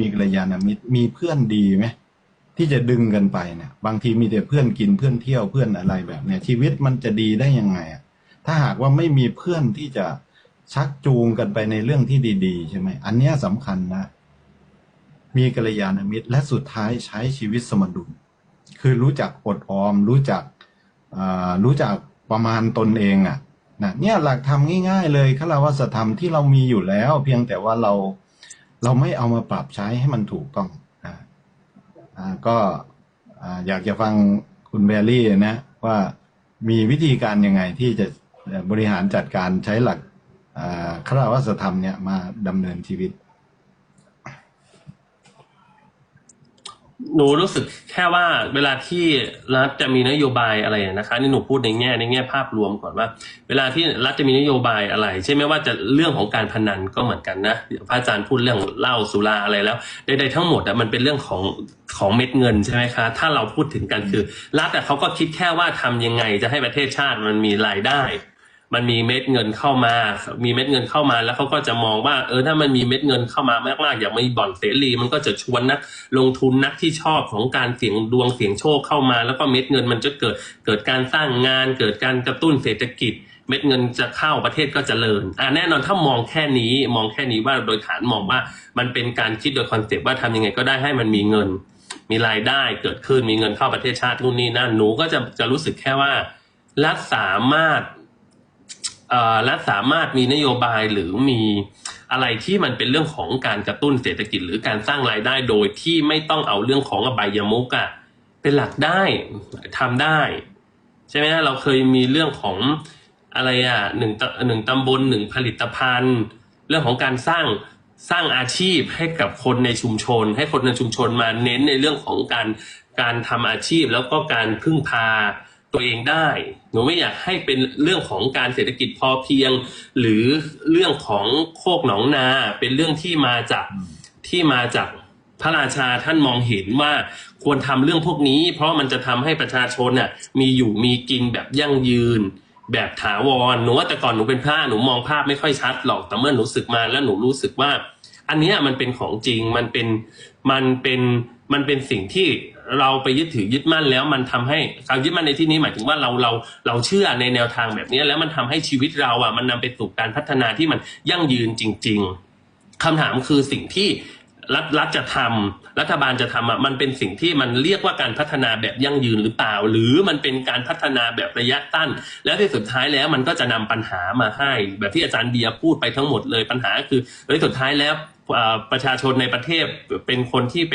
มีกัลยาณมิตรมีเพื่อนดีไหมที่จะดึงกันไปเนี่ยบางทีมีแต่เพื่อนกินเพื่อนเที่ยวเพื่อนอะไรแบบเนี้ยชีวิตมันจะดีได้ยังไงอะถ้าหากว่าไม่มีเพื่อนที่จะชักจูงกันไปในเรื่องที่ดีๆใช่ไหมอันเนี้ยสำคัญนะมีกัลยาณมิตร และสุดท้ายใช้ชีวิตสมดุล คือรู้จักอดออม รู้จักอ่ารู้จักประมาณตนเองอะนะเนี่ยหลักธรรมง่าย ๆ เลยคารวะธรรมที่เรามีอยู่แล้ว เพียงแต่ว่าเรา เราไม่เอามาปรับใช้ให้มันถูกต้องอ่าก็อยากจะฟังคุณแบรี่นะว่ามีวิธีการยังไงที่จะบริหารจัดการใช้หลักอ่าวาสธรรมเนี่ยมาดำเนินชีวิต หนูรู้สึกแค่ว่าเวลาที่รัฐจะมีนโยบายอะไรนะคะนี่หนูพูดในแง่ในแง่ภาพรวมก่อนว่า เวลาที่รัฐจะมีนโยบายอะไร ใช่ไหมว่าจะเรื่องของการพนันก็เหมือนกันนะพระอาจารย์พูดเรื่องเหล้าสุราอะไรแล้วใดๆทั้งหมดอะมันเป็นเรื่องของของเม็ดเงินใช่ไหมคะถ้าเราพูดถึงกันคือ รัฐอะเขาก็คิดแค่ว่าทำยังไงจะให้ประเทศชาติมันมีรายได้ มันมีเม็ดเงินเข้ามา มีเม็ดเงินเข้ามาแล้วเขาก็จะมองว่า เออถ้ามันมีเม็ดเงินเข้ามามากๆ อย่างมีบ่อนเสรีมันก็จะชวนนักลงทุนนักที่ชอบของการเสี่ยงดวงเสี่ยงโชคเข้ามา แล้วก็เม็ดเงินมันจะเกิดเกิดการสร้างงาน เกิดการกระตุ้นเศรษฐกิจ เม็ดเงินจะเข้าประเทศก็จเจริญอ่าแน่นอนถ้ามองแค่นี้มองแค่นี้ว่าโดยฐานมองว่ามันเป็นการคิดโดยคอนเซปต์ว่าทำยังไงก็ได้ให้มันมีเงิน มีรายได้เกิดขึ้นมีเงินเข้าประเทศชาตินู่นนี่นั่นหนูก็จะจะรู้สึกแค่ว่ารัฐสามารถ และสามารถมีนโยบายหรือมีอะไรที่มันเป็นเรื่องของการกระตุ้นเศรษฐกิจหรือการสร้างรายได้โดยที่ไม่ต้องเอาเรื่องของอบายมุกอะเป็นหลักได้ทำได้ ใช่ไหมเราเคยมีเรื่องของอะไรอะหนึ่งตหนึ่งตำบลหนึ่งผลิตภัณฑ์ เรื่องของการสร้างสร้างอาชีพให้กับคนในชุมชน ให้คนในชุมชนมาเน้นในเรื่องของการการทำอาชีพแล้วก็การพึ่งพา ตัวเองได้ หนูไม่อยากให้เป็นเรื่องของการเศรษฐกิจพอเพียง หรือเรื่องของโคกหนองนา เป็นเรื่องที่มาจากที่มาจากพระราชาท่านมองเห็นว่าควรทำเรื่องพวกนี้ เพราะมันจะทำให้ประชาชนน่ะมีอยู่มีกินแบบยั่งยืน แบบถาวรหนูว่าแต่ก่อนหนูเป็นพระหนูมองภาพไม่ค่อยชัดหรอกแต่เมื่อหนูศึกมาแล้วหนูรู้สึกว่า อันเนี้ยมันเป็นของจริงมันเป็นมันเป็นมันเป็นสิ่งที่ เราไปยึดถือยึดมั่นแล้วมันทำให้การยึดมั่นในที่นี้หมายถึงว่าเราเราเราเชื่อในแนวทางแบบนี้แล้วมันทำให้ชีวิตเราอะมันนำไปสู่การพัฒนาที่มันยั่งยืนจริง ๆคำถามคือสิ่งที่รัฐรัฐจะทำรัฐบาลจะทำอะมันเป็นสิ่งที่มันเรียกว่าการพัฒนาแบบยั่งยืนหรือเปล่า หรือมันเป็นการพัฒนาแบบระยะสั้น แล้วที่สุดท้ายแล้วมันก็จะนำปัญหามาให้ แบบที่อาจารย์เบียร์พูดไปทั้งหมดเลยปัญหาคือเฮ้ยสุดท้ายแล้วประชาชนในประเทศเป็นคนที่ไป